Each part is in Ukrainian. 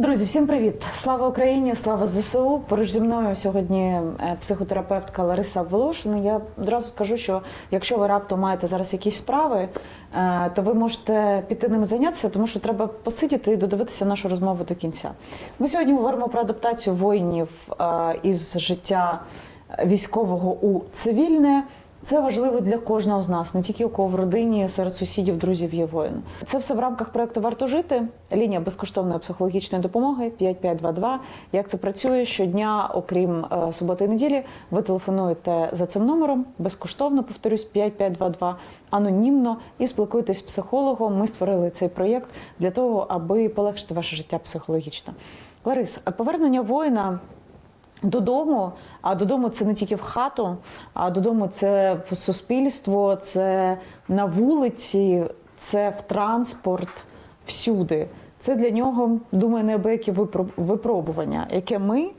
Друзі, всім привіт! Слава Україні! Слава ЗСУ! Поруч зі мною сьогодні е, психотерапевтка Лариса Волошина. Я одразу скажу, що якщо ви раптом маєте зараз якісь справи, е, то ви можете піти ними зайнятися, тому що треба посидіти і додивитися нашу розмову до кінця. Ми сьогодні говоримо про адаптацію воїнів е, із життя військового у цивільне. Це важливо для кожного з нас, не тільки у кого в родині, серед сусідів, друзів є воїн. Це все в рамках проекту Варто жити. Лінія безкоштовної психологічної допомоги 5522. Як це працює щодня, окрім е, суботи і неділі, ви телефонуєте за цим номером безкоштовно, повторюсь, 5522, анонімно і спілкуєтесь з психологом. Ми створили цей проєкт для того, аби полегшити ваше життя психологічно. Ларис, повернення воїна. Додому, а додому це не тільки в хату, а додому це в суспільство, це на вулиці, це в транспорт, всюди. Це для нього, думаю, неабиякі випробування, яке ми,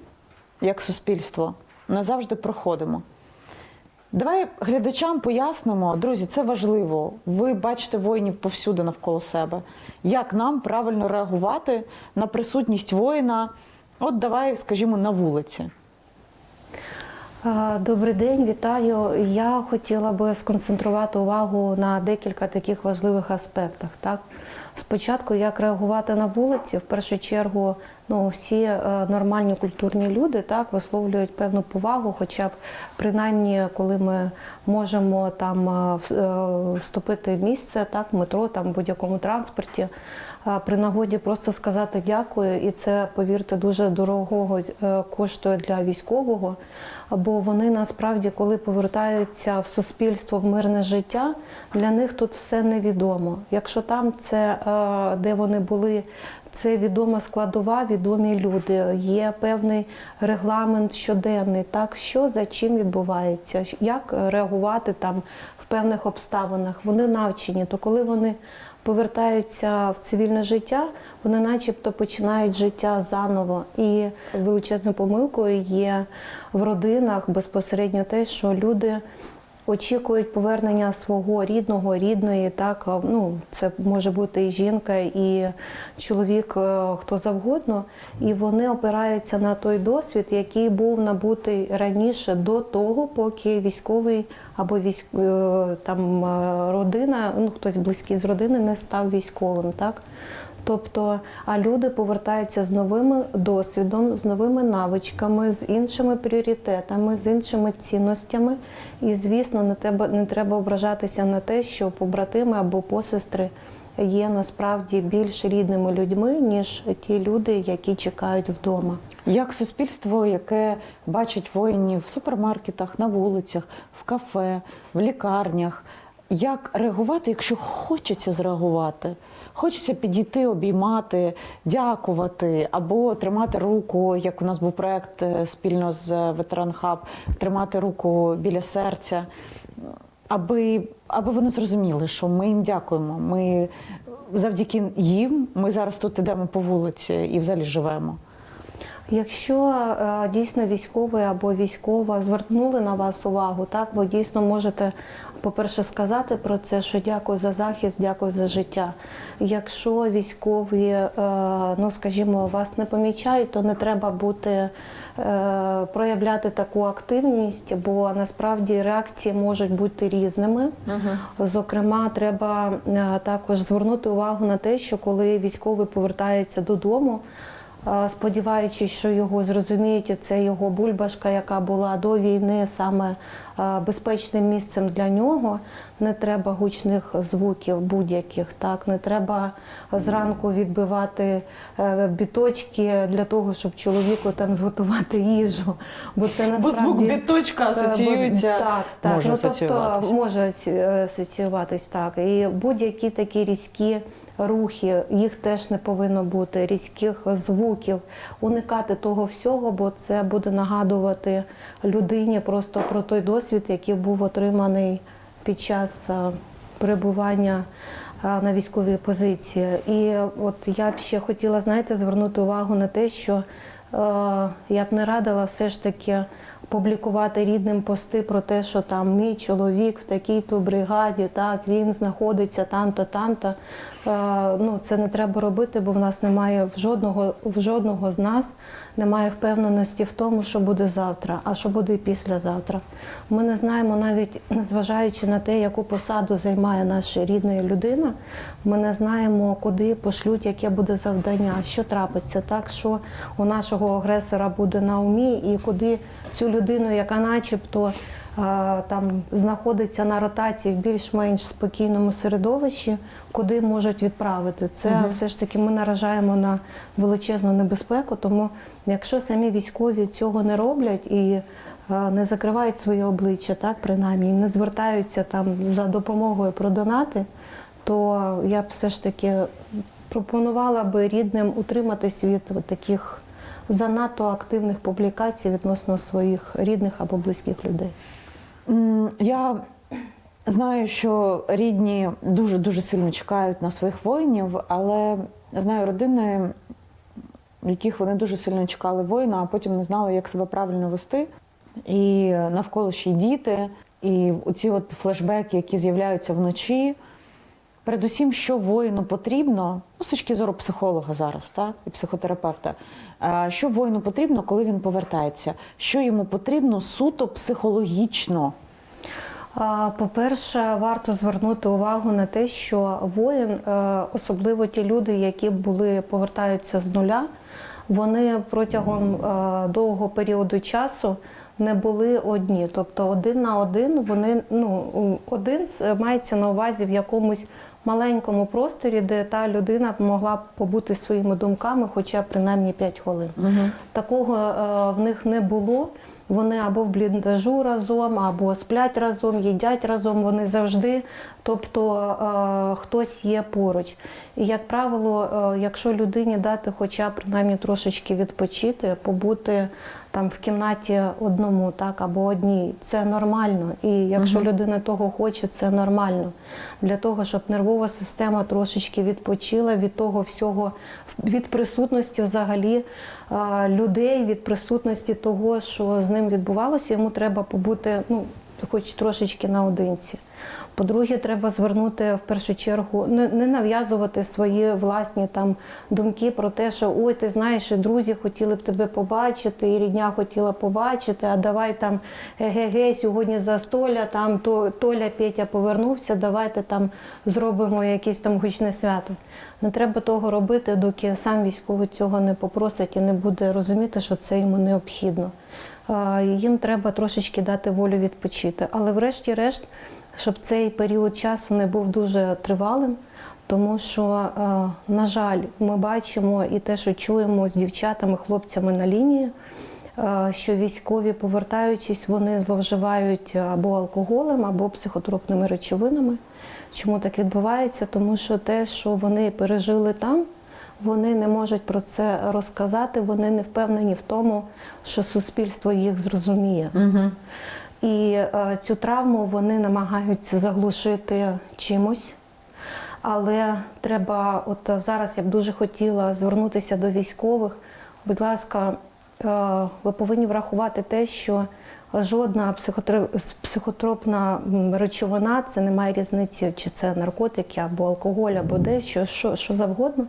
як суспільство, назавжди проходимо. Давай глядачам пояснимо, друзі, це важливо. Ви бачите воїнів повсюди навколо себе. Як нам правильно реагувати на присутність воїна? От давай, скажімо, на вулиці. Добрий день, вітаю. Я хотіла би сконцентрувати увагу на декілька таких важливих аспектах. Так, спочатку, як реагувати на вулиці, в першу чергу, ну всі е, нормальні культурні люди так висловлюють певну повагу, хоча б принаймні, коли ми можемо там е, е, вступити в місце, так, метро, там в будь-якому транспорті. Е, При нагоді просто сказати дякую, і це, повірте, дуже дорогого е, коштує для військового. Бо вони насправді, коли повертаються в суспільство в мирне життя, для них тут все невідомо. Якщо там це е, де вони були, це відома складова, відомі люди. Є певний регламент щоденний, так що за чим відбувається, як реагувати там в певних обставинах. Вони навчені, то коли вони повертаються в цивільне життя, вони начебто починають життя заново. І величезною помилкою є в родинах безпосередньо те, що люди. Очікують повернення свого рідного, рідної, так ну це може бути і жінка, і чоловік, е, хто завгодно, і вони опираються на той досвід, який був набутий раніше до того, поки військовий або військ е, там е, родина, ну хтось близький з родини не став військовим, так. Тобто, а люди повертаються з новим досвідом, з новими навичками, з іншими пріоритетами, з іншими цінностями. І, звісно, не треба, не треба ображатися на те, що побратими або посестри є насправді більш рідними людьми, ніж ті люди, які чекають вдома. Як суспільство, яке бачить воїнів в супермаркетах, на вулицях, в кафе, в лікарнях, як реагувати, якщо хочеться зреагувати? Хочеться підійти, обіймати, дякувати або тримати руку, як у нас був проект е, спільно з Ветеран Хаб, тримати руку біля серця, аби, аби вони зрозуміли, що ми їм дякуємо. Ми завдяки їм ми зараз тут ідемо по вулиці і взагалі живемо. Якщо е, дійсно військовий або військова звернули на вас увагу, так ви дійсно можете, по-перше, сказати про це, що дякую за захист, дякую за життя. Якщо військові, е, ну скажімо, вас не помічають, то не треба бути е, проявляти таку активність, бо насправді реакції можуть бути різними. Зокрема, треба е, також звернути увагу на те, що коли військовий повертається додому. Сподіваючись, що його зрозуміють, це його бульбашка, яка була до війни саме безпечним місцем для нього. Не треба гучних звуків будь-яких. Так не треба зранку відбивати е, біточки для того, щоб чоловіку там зготувати їжу. Бо це насправді біточка асоціюється так, так. може ну, тобто може е, асоціюватись так. І будь-які такі різкі рухи, їх теж не повинно бути, різких звуків, уникати того всього, бо це буде нагадувати людині просто про той досвід, який був отриманий під час е, перебування е, на військовій позиції. І от я б ще хотіла, знаєте, звернути увагу на те, що е, я б не радила все ж таки публікувати рідним пости про те, що там мій чоловік в такій-то бригаді, так він знаходиться там-то, там-то. Е, Ну, це не треба робити, бо в нас немає в жодного, в жодного з нас немає впевненості в тому, що буде завтра, а що буде післязавтра. Ми не знаємо навіть, незважаючи на те, яку посаду займає наша рідна людина, ми не знаємо, куди пошлють, яке буде завдання, що трапиться, так що у нашого агресора буде на умі, і куди цю людину, яка начебто е, там знаходиться на ротації в більш-менш спокійному середовищі, куди можуть відправити. Це все ж таки ми наражаємо на величезну небезпеку. Тому якщо самі військові цього не роблять і е, не закривають своє обличчя, так принаймні, не звертаються там за допомогою про донати, то я б все ж таки пропонувала би рідним утриматись від таких занадто активних публікацій відносно своїх рідних або близьких людей. Я знаю, що рідні дуже дуже сильно чекають на своїх воїнів, але знаю родини, в яких вони дуже сильно чекали воїна, а потім не знали, як себе правильно вести. І навколо ще й діти, і оці от флешбеки, які з'являються вночі. Передусім, що воїну потрібно, ну, з точки зору психолога зараз, та, і психотерапевта, е, що воїну потрібно, коли він повертається, що йому потрібно суто психологічно. По-перше, варто звернути увагу на те, що воїн, е, особливо ті люди, які були повертаються з нуля, вони протягом е, довгого періоду часу не були одні. Тобто один на один вони ну один мається на увазі в якомусь маленькому просторі, де та людина могла б побути своїми думками, хоча б принаймні 5 хвилин. Такого е, в них не було. Вони або в бліндажу разом, або сплять разом, їдять разом. Вони завжди, тобто е, хтось є поруч. І як правило, е, якщо людині дати хоча б принаймні трошечки відпочити, побути там в кімнаті одному, так або одній, це нормально. І якщо людина того хоче, це нормально. Для того, щоб нервова система трошечки відпочила від того всього, від присутності взагалі людей, від присутності того, що з ним відбувалося, йому треба побути ну, хоч трошечки наодинці. По-друге, треба звернути в першу чергу, не, не нав'язувати свої власні там думки про те, що ой, ти знаєш, і друзі хотіли б тебе побачити, і рідня хотіла побачити, а давай там ге-ге, сьогодні застолля, там то Толя Петя повернувся, давайте там зробимо якесь там гучне свято. Не треба того робити, доки сам військовий цього не попросить і не буде розуміти, що це йому необхідно. Їм треба трошечки дати волю відпочити. Але врешті-решт, щоб цей період часу не був дуже тривалим, тому що, на жаль, ми бачимо і те, що чуємо з дівчатами, хлопцями на лінії, що військові, повертаючись, вони зловживають або алкоголем, або психотропними речовинами. Чому так відбувається? Тому що те, що вони пережили там, вони не можуть про це розказати, вони не впевнені в тому, що суспільство їх зрозуміє. І е, цю травму вони намагаються заглушити чимось. Але треба, от зараз я б дуже хотіла звернутися до військових. Будь ласка, е, ви повинні врахувати те, що жодна психотропна речовина, це не має різниці, чи це наркотики або алкоголь, або дещо, що, що завгодно,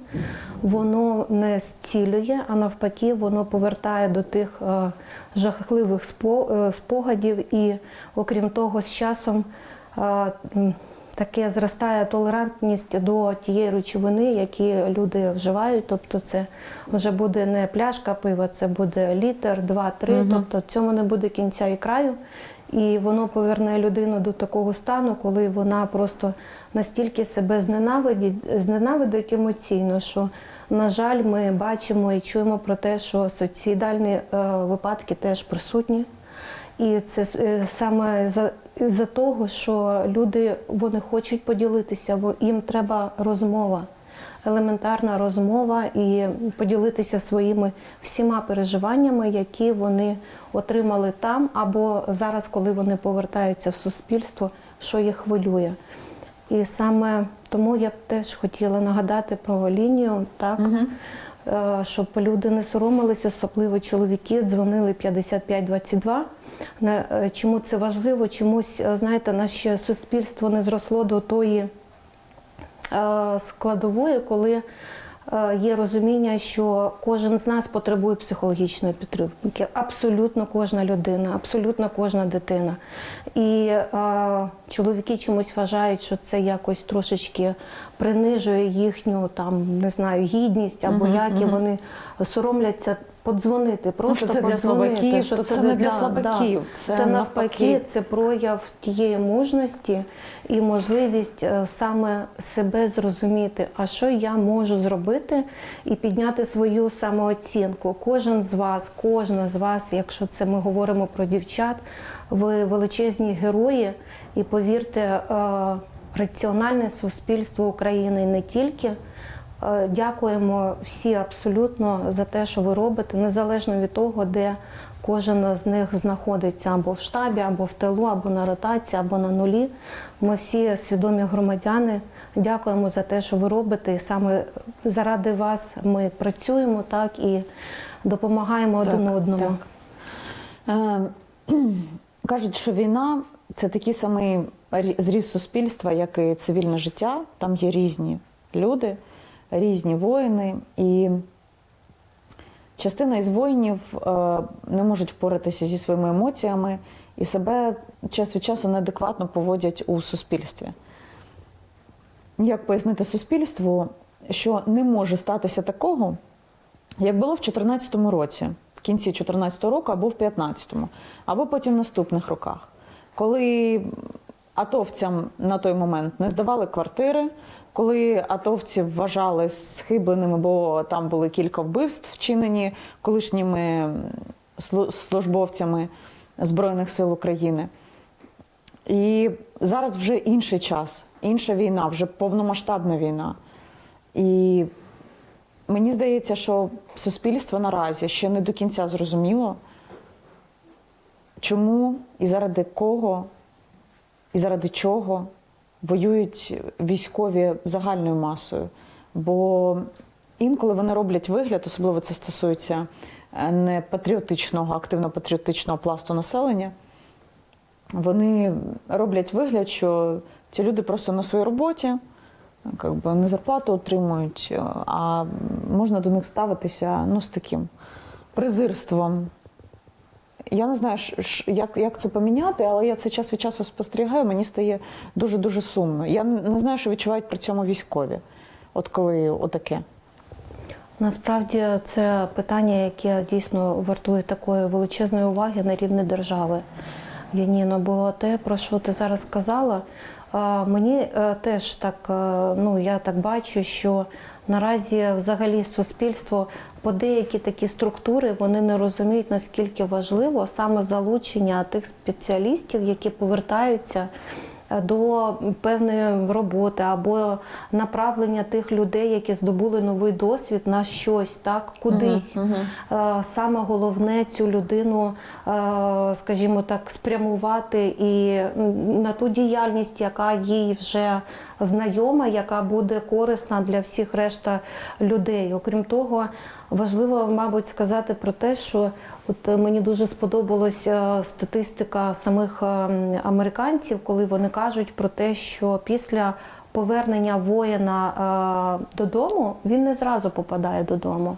воно не зцілює, а навпаки, воно повертає до тих е, жахливих е, спогадів. І окрім того, з часом. Таке зростає толерантність до тієї речовини, які люди вживають. Тобто, це вже буде не пляшка пива, це буде літр, два-три. Тобто цьому не буде кінця і краю. І воно поверне людину до такого стану, коли вона просто настільки себе зненавидить, зненавидить емоційно, що, на жаль, ми бачимо і чуємо про те, що суїцидальні е, випадки теж присутні. І це е, саме за, за того, що люди вони хочуть поділитися, бо їм треба розмова, елементарна розмова і поділитися своїми всіма переживаннями, які вони отримали там, або зараз, коли вони повертаються в суспільство, що їх хвилює. І саме тому я б теж хотіла нагадати про лінію, так е, щоб люди не соромились, особливо чоловіки, дзвонили 5522. Не, е, Чому це важливо? Чомусь, е, знаєте, наше суспільство не зросло до тої е, складової, коли е, є розуміння, що кожен з нас потребує психологічної підтримки. Абсолютно кожна людина, абсолютно кожна дитина. І е, чоловіки чомусь вважають, що це якось трошечки принижує їхню там не знаю гідність або угу, як і вони соромляться подзвонити, просто що це для слабаків, що то це не для слабаків, це це навпаки. навпаки, це прояв тієї мужності і можливість е, саме себе зрозуміти, а що я можу зробити, і підняти свою самооцінку. Кожен з вас, кожна з вас, якщо це ми говоримо про дівчат, ви величезні герої, і повірте, е, раціональне суспільство України не тільки. Е, Дякуємо всі абсолютно за те, що ви робите, незалежно від того, де кожен з них знаходиться або в штабі, або в тилу, або на ротації, або на нулі. Ми всі свідомі громадяни. Дякуємо за те, що ви робите, і саме заради вас ми працюємо так і допомагаємо один одному. так. Е, Кажуть, що війна це такий самий рі- зріз суспільства, як і цивільне життя. Там є різні люди, різні воїни. І частина із воїнів е, не можуть впоратися зі своїми емоціями і себе час від часу неадекватно поводять у суспільстві. Як пояснити суспільству, що не може статися такого, як було в 2014 році, в кінці 2014 року або в 2015, або потім в наступних роках, коли атовцям на той момент не здавали квартири, коли атовці вважали схибленими, бо там були кілька вбивств, вчинені колишніми службовцями Збройних сил України. І зараз вже інший час, інша війна, вже повномасштабна війна. І Мені здається, що суспільство наразі ще не до кінця зрозуміло, чому і заради кого, і заради чого воюють військові загальною масою. Бо інколи вони роблять вигляд, особливо це стосується е, не патріотичного, активно-патріотичного пласту населення. Вони роблять вигляд, що ці люди просто на своїй роботі би не зарплату отримують, а можна до них ставитися ну, з таким презирством. Я не знаю, як, як це поміняти, але я це час від часу спостерігаю, мені стає дуже-дуже сумно. Я не знаю, що відчувають при цьому військові, от коли отаке. Насправді це питання, яке дійсно вартує такої величезної уваги на рівні держави. Яніно, бо те, про що ти зараз сказала, мені е, теж так, е, ну я так бачу, що наразі взагалі суспільство по деякі такі структури вони не розуміють, наскільки важливо саме залучення тих спеціалістів, які повертаються до певної роботи або направлення тих людей, які здобули новий досвід на щось, так кудись. Мгм, Е, Саме головне цю людину, е, скажімо так, спрямувати і на ту діяльність, яка їй вже знайома, яка буде корисна для всіх решта людей. Окрім того, важливо, мабуть, сказати про те, що от е, мені дуже сподобалася статистика самих е, американців, коли вони кажуть про те, що після повернення воїна е, додому він не зразу попадає додому.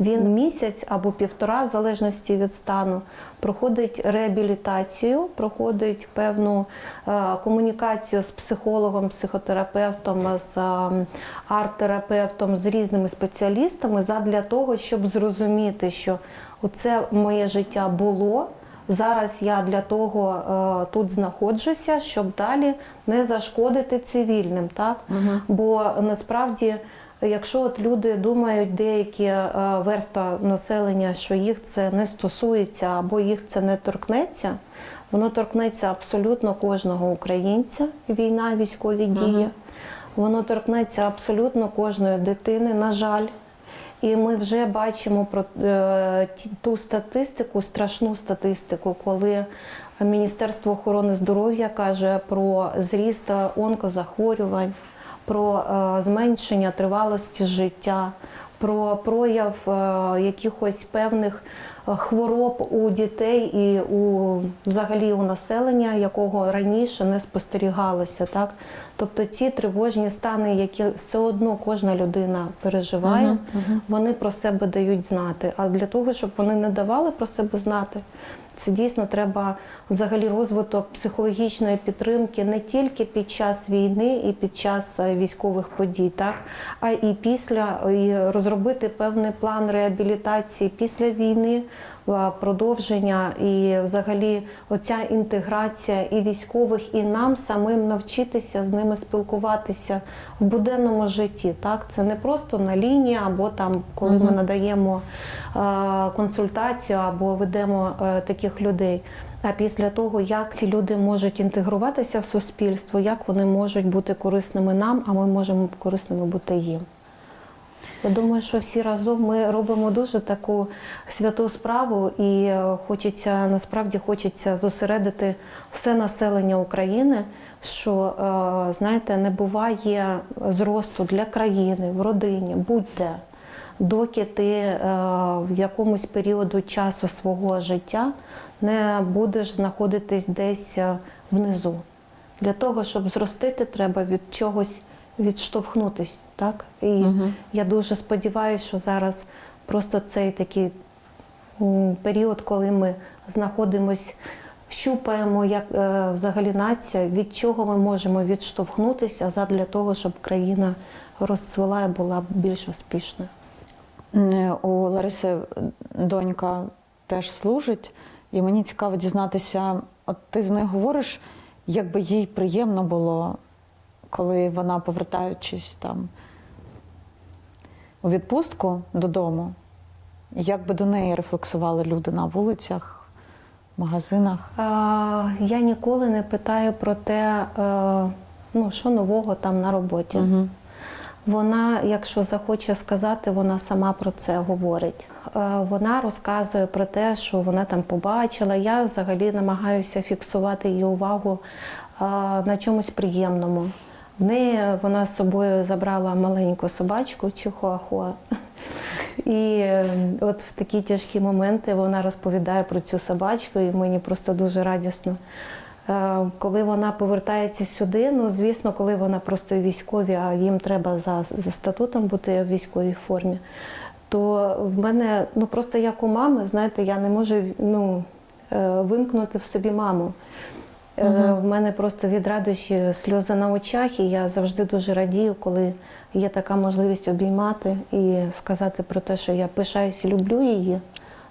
Він місяць або півтора, в залежності від стану, проходить реабілітацію, проходить певну е, комунікацію з психологом, психотерапевтом, з е, арт-терапевтом, з різними спеціалістами задля того, щоб зрозуміти, що оце моє життя було. Зараз я для того е, тут знаходжуся, щоб далі не зашкодити цивільним, так? Бо насправді, якщо от люди думають, деякі е, верста населення, що їх це не стосується або їх це не торкнеться, воно торкнеться абсолютно кожного українця, війна, військові дії. Воно торкнеться абсолютно кожної дитини, на жаль. І ми вже бачимо про е, ту статистику, страшну статистику, коли Міністерство охорони здоров'я каже про зріст онкозахворювань, про е, зменшення тривалості життя, про прояв е, якихось певних е, хвороб у дітей і у взагалі у населення, якого раніше не спостерігалося. Так? Тобто ці тривожні стани, які все одно кожна людина переживає, вони про себе дають знати. А для того, щоб вони не давали про себе знати, це дійсно треба взагалі розвиток психологічної підтримки не тільки під час війни і під час е, військових подій, так а і після і розробити певний план реабілітації після війни, е, продовження і взагалі оця інтеграція і військових, і нам самим навчитися з ними спілкуватися в буденному житті. Так, це не просто на лінії або там, коли ми надаємо е, консультацію або ведемо е, таких людей. А після того, як ці люди можуть інтегруватися в суспільство, як вони можуть бути корисними нам, а ми можемо корисними бути їм. Я думаю, що всі разом ми робимо дуже таку святу справу, і е, хочеться насправді хочеться зосередити все населення України, що е, знаєте, не буває зросту для країни в родині, будь-де. Доки ти е, в якомусь періоду часу свого життя не будеш знаходитись десь е, внизу. Для того, щоб зростити, треба від чогось відштовхнутись. Так? І я дуже сподіваюся, що зараз просто цей такий період, коли ми знаходимось, щупаємо, як е, взагалі нація, від чого ми можемо відштовхнутися задля того, щоб країна розцвела і була більш успішною. Е, У Лариси донька теж служить, і мені цікаво дізнатися, от ти з нею говориш, як би їй приємно було, коли вона, повертаючись там у відпустку додому, як би до неї рефлексували люди на вулицях, магазинах. Я ніколи не питаю про те, е, ну, що нового там на роботі. Угу. Вона, якщо захоче сказати, вона сама про це говорить. Е, Вона розказує про те, що вона там побачила. Я взагалі намагаюся фіксувати її увагу е, на чомусь приємному. В неї вона з собою забрала маленьку собачку чихуахуа. І е, от в такі тяжкі моменти вона розповідає про цю собачку, і мені просто дуже радісно. Е, Коли вона повертається сюди, ну звісно, коли вона просто військові, а їм треба за, за статутом бути в військовій формі, то в мене ну просто як у мами, знаєте, я не можу ну, е, вимкнути в собі маму. Е, В мене просто від радощі сльози на очах, і я завжди дуже радію, коли є така можливість обіймати і сказати про те, що я пишаюсь і люблю її.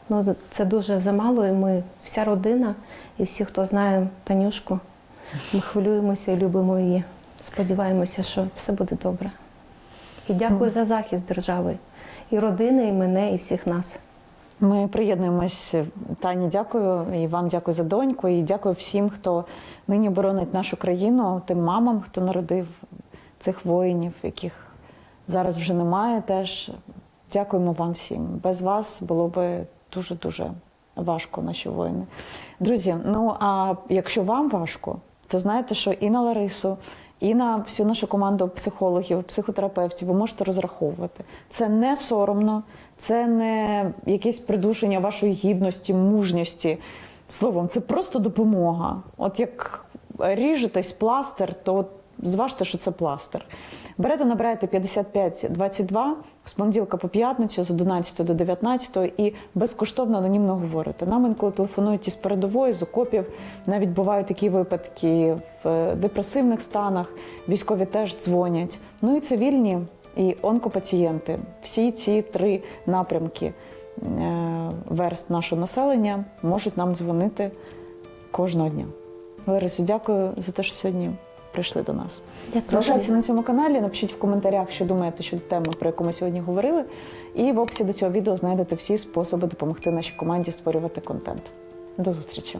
Ну, це дуже замало, і ми вся родина, і всі, хто знає Танюшку, ми хвилюємося і любимо її. Сподіваємося, що все буде добре. І дякую за захист держави, і родини, і мене, і всіх нас. Ми приєднуємось. Тані, дякую і вам дякую за доньку. І дякую всім, хто нині боронить нашу країну, тим мамам, хто народив цих воїнів, яких зараз вже немає. Теж дякуємо вам всім. Без вас було би дуже дуже важко, наші воїни. Друзі, ну а якщо вам важко, то знаєте, що і на Ларису. І на всю нашу команду психологів, психотерапевтів ви можете розраховувати. Це не соромно, це не якесь придушення вашої гідності, мужності. Словом, це просто допомога. От як ріжетесь пластир, то зважте, що це пластир. Берете, набираєте 55-22 з понеділка по п'ятницю, з 11 до 19 і безкоштовно анонімно говорите. Нам інколи телефонують із передової, з окопів. Навіть бувають такі випадки в депресивних станах. Військові теж дзвонять. Ну і цивільні, і онкопацієнти. Всі ці три напрямки е, верст нашого населення можуть нам дзвонити кожного дня. Ларисо, дякую за те, що сьогодні прийшли до нас. Залишайтеся на цьому каналі, напишіть в коментарях, що думаєте щодо теми, про яку ми сьогодні говорили. І в описі до цього відео знайдете всі способи допомогти нашій команді створювати контент. До зустрічі!